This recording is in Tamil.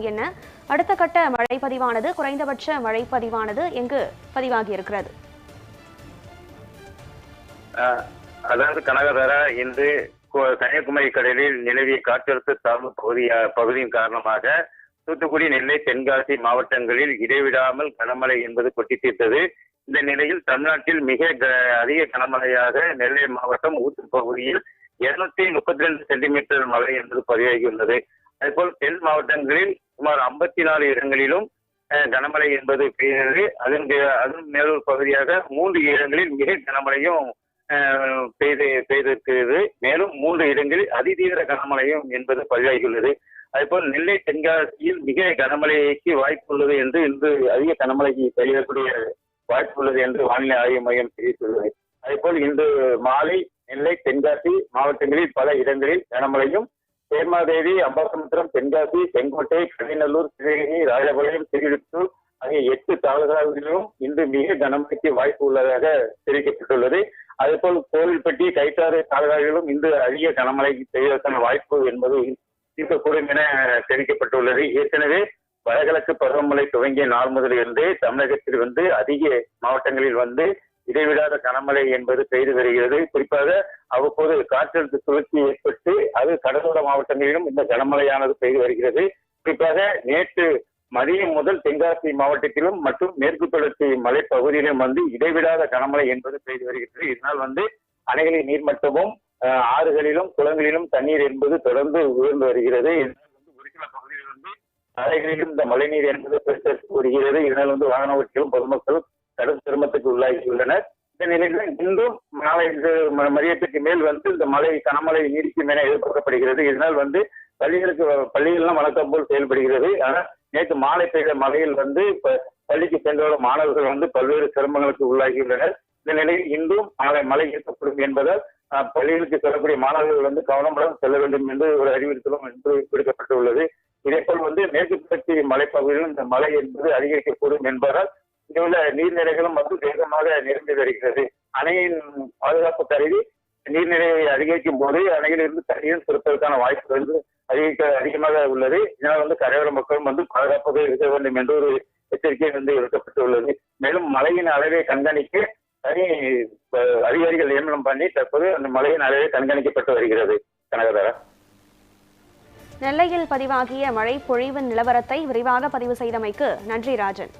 என்ன? அடுத்த கட்ட மழை பதிவானது குறைந்தபட்ச மழை பதிவானது எங்கு பதிவாகி இருக்கிறது அதாவது கனகதரா இன்று கன்னியாகுமரி கடலில் நிலவிய காற்றழுத்த தாழ்வு பகுதி பகுதியின் காரணமாக தூத்துக்குடி நெல்லை தென்காசி மாவட்டங்களில் இடைவிடாமல் கனமழை என்பது கொட்டி தீர்த்தது இந்த நிலையில் தமிழ்நாட்டில் மிக க- அதிக கனமழையாக நெல்லை மாவட்டம் ஊத்து பகுதியில் இருநூத்தி முப்பத்தி ரெண்டு சென்டிமீட்டர் மழை என்பது பதிவாகியுள்ளது. அதேபோல் தென் மாவட்டங்களில் சுமார் ஐம்பத்தி நாலு இடங்களிலும் கனமழை என்பது பெய்தது அதன் அதன் மேலூர் பகுதியாக மூன்று இடங்களில் மிக கனமழையும் பெய்து பெய்திருக்கிறது. மேலும் மூன்று இடங்களில் அதிதீவிர கனமழையும் என்பது பதிவாகியுள்ளது. அதேபோல் நெல்லை தென்காசியில் மிக கனமழைக்கு வாய்ப்புள்ளது என்று இன்று அதிக கனமழைக்கு பெய்யக்கூடிய வாய்ப்புள்ளது என்று வானிலை ஆய்வு மையம் தெரிவித்துள்ளது. அதேபோல் இன்று மாலை நெல்லை தென்காசி மாவட்டங்களில் பல இடங்களில் கனமழையும் சேர்மாதேவி அம்பாசமுத்திரம் தென்காசி செங்கோட்டை கலிநல்லூர் சிவகங்கை ராஜபாளையம் திருவிழுத்தூர் ஆகிய எட்டு தாலுகாவிலும் இன்று மிக கனமழைக்கு வாய்ப்பு உள்ளதாக தெரிவிக்கப்பட்டுள்ளது. அதேபோல் கோவில்பட்டி கைத்தாறு தாலுகாவிலும் இன்று அதிக கனமழை பெய்வதற்கான வாய்ப்பு என்பது இருக்கக்கூடும் என தெரிவிக்கப்பட்டுள்ளது. ஏற்கனவே வடகிழக்கு பருவமழை துவங்கிய நாள் முதல் இருந்து தமிழகத்தில் வந்து அதிக மாவட்டங்களில் வந்து இடைவிடாத கனமழை என்பது பெய்து வருகிறது. குறிப்பாக அவ்வப்போது காற்றழுத்த சுழற்சி ஏற்பட்டு அது கடலோர மாவட்டங்களிலும் இந்த கனமழையானது பெய்து வருகிறது. குறிப்பாக நேற்று மதியம் முதல் தென்காசி மாவட்டத்திலும் மற்றும் மேற்கு தொடர்ச்சி மலைப்பகுதியிலும் வந்து இடைவிடாத கனமழை என்பது பெய்து வருகிறது. இதனால் வந்து அணைகளின் நீர்மட்டமும் ஆறுகளிலும் குளங்களிலும் தண்ணீர் என்பது தொடர்ந்து உயர்ந்து வருகிறது. இதனால் வந்து ஒரு சில பகுதிகளில் வந்து அறைகளிலும் இந்த மழைநீர் என்பது வருகிறது இதனால் வந்து வாகன ஓட்டிகளும் பொதுமக்களும் கடும் சிரமத்துக்கு உள்ளாகியுள்ளனர். இந்த நிலையில் இன்றும் நாளை ம- மதியத்துக்கு மேல் வந்து இந்த மழை கனமழை நீடிக்கும் என எதிர்பார்க்கப்படுகிறது. இதனால் வந்து பள்ளிகளுக்கு பள்ளிகள்லாம் வழக்கம் போல் செயல்படுகிறது. ஆனால் நேற்று மாலை பெய்த மழையில் வந்து பள்ளிக்கு சென்ற மாணவர்கள் வந்து பல்வேறு சிரமங்களுக்கு உள்ளாகியுள்ளனர். இந்த நிலையில் இன்றும் நாளை மழை இருக்கக்கூடும் என்பதால் பள்ளிகளுக்கு செல்லக்கூடிய மாணவர்கள் வந்து கவனமுடன் செல்ல வேண்டும் என்று ஒரு அறிவுறுத்தலும் இன்று விடுக்கப்பட்டுள்ளது. இதேபோல் வந்து மேற்கு தொடர்ச்சி மலைப்பகுதியிலும் இந்த மழை என்பது அதிகரிக்கக்கூடும் என்பதால் இங்குள்ள உள்ள நீர்நிலைகளும் வந்து வேகமாக நிரம்பி வருகிறது. அணையின் பாதுகாப்பு கருதி நீர்நிலையை அதிகரிக்கும் போது அணையிலிருந்து தண்ணீரும் திருப்பதற்கான வாய்ப்பு வந்து அதிக அதிகமாக உள்ளது. இதனால் வந்து கரையோர மக்களும் வந்து பாதுகாப்பாக இருக்க வேண்டும் என்று ஒரு எச்சரிக்கை வந்து விடுக்கப்பட்டுள்ளது. மேலும் மழையின் அளவை கண்காணிக்க தனி அதிகாரிகள் நியமனம் பண்ணி தற்போது அந்த மழையின் அளவை கண்காணிக்கப்பட்டு வருகிறது. கனகதாரா? நெல்லையில் பதிவாகிய மழை பொழிவு நிலவரத்தை விரிவாக பதிவு செய்தமைக்கு நன்றி ராஜன்.